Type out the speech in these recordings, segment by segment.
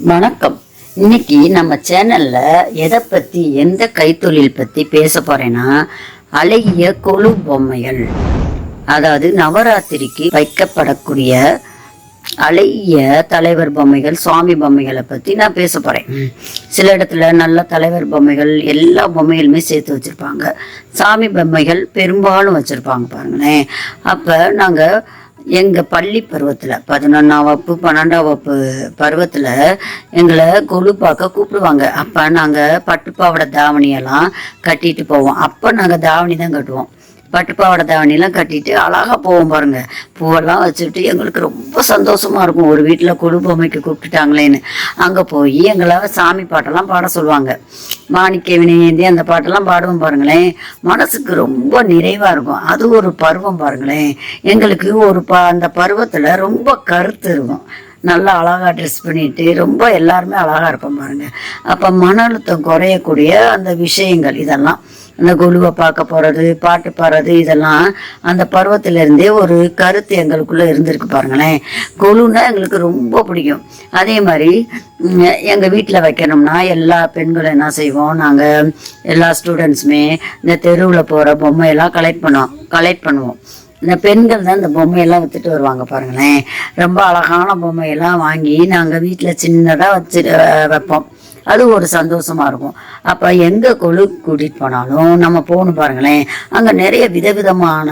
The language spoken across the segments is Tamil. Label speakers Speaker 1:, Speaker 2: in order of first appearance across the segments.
Speaker 1: வணக்கம். இன்னைக்கு நம்ம சேனல்ல எதை பத்தி எந்த கைத்தொழில் பத்தி பேச போறேன்னா அழகிய கொலு பொம்மைகள். அதாவது நவராத்திரிக்கு வைக்கப்படக்கூடிய அழகிய தலைவர் பொம்மைகள் சுவாமி பொம்மைகளை பத்தி நான் பேச போறேன். சில இடத்துல நல்ல தலைவர் பொம்மைகள் எல்லா பொம்மைகளுமே சேர்த்து வச்சிருப்பாங்க. சாமி பொம்மைகள் பெரும்பாலும் வச்சிருப்பாங்க பாருங்களேன். அப்ப நாங்க எங்கள் பள்ளி பருவத்தில் பதினொன்றாம் வகுப்பு பன்னெண்டாம் வகுப்பு பருவத்தில் எங்களை கொழு பார்க்க கூப்பிடுவாங்க. அப்போ நாங்கள் பட்டுப்பாவோட தாவணியெல்லாம் கட்டிட்டு போவோம். அப்போ நாங்கள் தாவணி தான் கட்டுவோம். பட்டுப்பாவாடை தாவணிலாம் கட்டிட்டு அழகா போவோம் பாருங்க. பூவெல்லாம் வச்சுட்டு எங்களுக்கு ரொம்ப சந்தோஷமா இருக்கும். ஒரு வீட்டில் கொழு பொம்மைக்கு கூப்பிட்டுட்டாங்களேன்னு. அங்கே போய் எங்களை சாமி பாட்டெல்லாம் பாட சொல்லுவாங்க. மாணிக்க வினயந்தி அந்த பாட்டெல்லாம் பாடுவோம் பாருங்களேன். மனசுக்கு ரொம்ப நிறைவாக இருக்கும். அது ஒரு பருவம் பாருங்களேன். எங்களுக்கு ஒரு ப அந்த பருவத்தில் ரொம்ப கருத்து இருக்கும். நல்லா அழகா ட்ரெஸ் பண்ணிட்டு ரொம்ப எல்லாருமே அழகாக இருப்போம் பாருங்க. அப்போ மன அழுத்தம் குறையக்கூடிய அந்த விஷயங்கள் இதெல்லாம். அந்த குழுவை பார்க்க போகிறது பாட்டு பாடுறது இதெல்லாம் அந்த பருவத்திலேருந்தே ஒரு கருத்து எங்களுக்குள்ளே இருந்திருக்கு பாருங்களேன். கொலுன்னா எங்களுக்கு ரொம்ப பிடிக்கும். அதே மாதிரி எங்கள் வீட்டில் வைக்கணும்னா எல்லா பெண்களும் என்ன செய்வோம் நாங்கள் எல்லா ஸ்டூடெண்ட்ஸுமே இந்த தெருவில் போகிற பொம்மையெல்லாம் கலெக்ட் பண்ணுவோம் கலெக்ட் பண்ணுவோம். இந்த பெண்கள் தான் இந்த பொம்மையெல்லாம் வித்துட்டு வருவாங்க பாருங்களேன். ரொம்ப அழகான பொம்மையெல்லாம் வாங்கி நாங்கள் வீட்டில் சின்னதாக வச்சு வைப்போம். அது ஒரு சந்தோஷமா இருக்கும். அப்போ எங்கே கொழு கூட்டிகிட்டு போனாலும் நம்ம போகணும் பாருங்களேன் அங்கே நிறைய விதவிதமான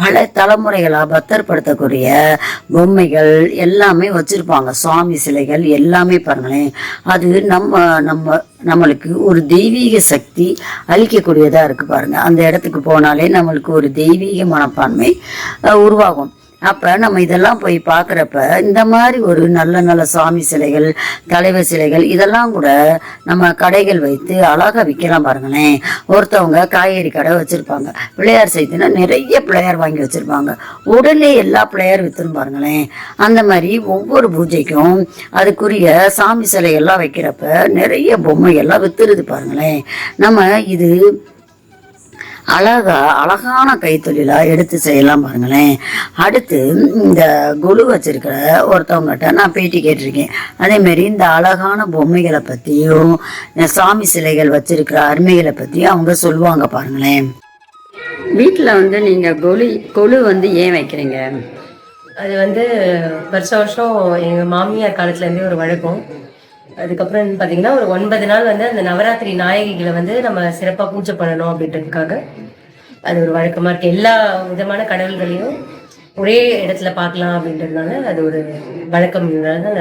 Speaker 1: பல தலைமுறைகளாக பத்திரப்படுத்தக்கூடிய பொம்மைகள் எல்லாமே வச்சுருப்பாங்க. சுவாமி சிலைகள் எல்லாமே பாருங்களேன். அது நம்ம நம்ம நம்மளுக்கு ஒரு தெய்வீக சக்தி அளிக்கக்கூடியதாக இருக்குது பாருங்க. அந்த இடத்துக்கு போனாலே நம்மளுக்கு ஒரு தெய்வீக மனப்பான்மை உருவாகும். அப்போ நம்ம இதெல்லாம் போய் பார்க்குறப்ப இந்த மாதிரி ஒரு நல்ல நல்ல சாமி சிலைகள் தலைவர் சிலைகள் இதெல்லாம் கூட நம்ம கடைகள் வைத்து அழகாக விற்கலாம் பாருங்களேன். ஒருத்தவங்க காய்கறி கடை வச்சுருப்பாங்க. பிள்ளையார் செய்துன்னா நிறைய பிள்ளையார் வாங்கி வச்சுருப்பாங்க. உடனே எல்லா பிள்ளையார் விற்றுரும் பாருங்களேன். அந்த மாதிரி ஒவ்வொரு பூஜைக்கும் அதுக்குரிய சாமி சிலையெல்லாம் வைக்கிறப்ப நிறைய பொம்மைகள்லாம் விற்றுருது பாருங்களேன். நம்ம இது அழகா அழகான கைத்தொழிலா எடுத்து செய்யலாம் பாருங்களேன். அடுத்து இந்த குழு வச்சிருக்கிற ஒருத்தவங்ககிட்ட நான் பேட்டி கேட்டிருக்கேன். அதே மாதிரி இந்த அழகான பொம்மைகளை பற்றியும் சாமி சிலைகள் வச்சிருக்கிற அருமைகளை பற்றியும் அவங்க சொல்லுவாங்க பாருங்களேன். வீட்டில் வந்து நீங்கள் கொலு கொலு வந்து ஏன் வைக்கிறீங்க?
Speaker 2: அது வந்து வருஷம் வருஷம் எங்கள் மாமியார் காலத்துலேருந்தே ஒரு வழக்கம். அதுக்கப்புறம் பார்த்தீங்கன்னா ஒரு ஒன்பது நாள் வந்து அந்த நவராத்திரி நாயகிகளை வந்து நம்ம சிறப்பாக பூஜை பண்ணணும் அப்படின்றதுக்காக. அது ஒரு வழக்கமாக இருக்குது எல்லா விதமான கடவுள்களையும் ஒரே இடத்துல பார்க்கலாம் அப்படின்றதுனால அது ஒரு வழக்கம். தான்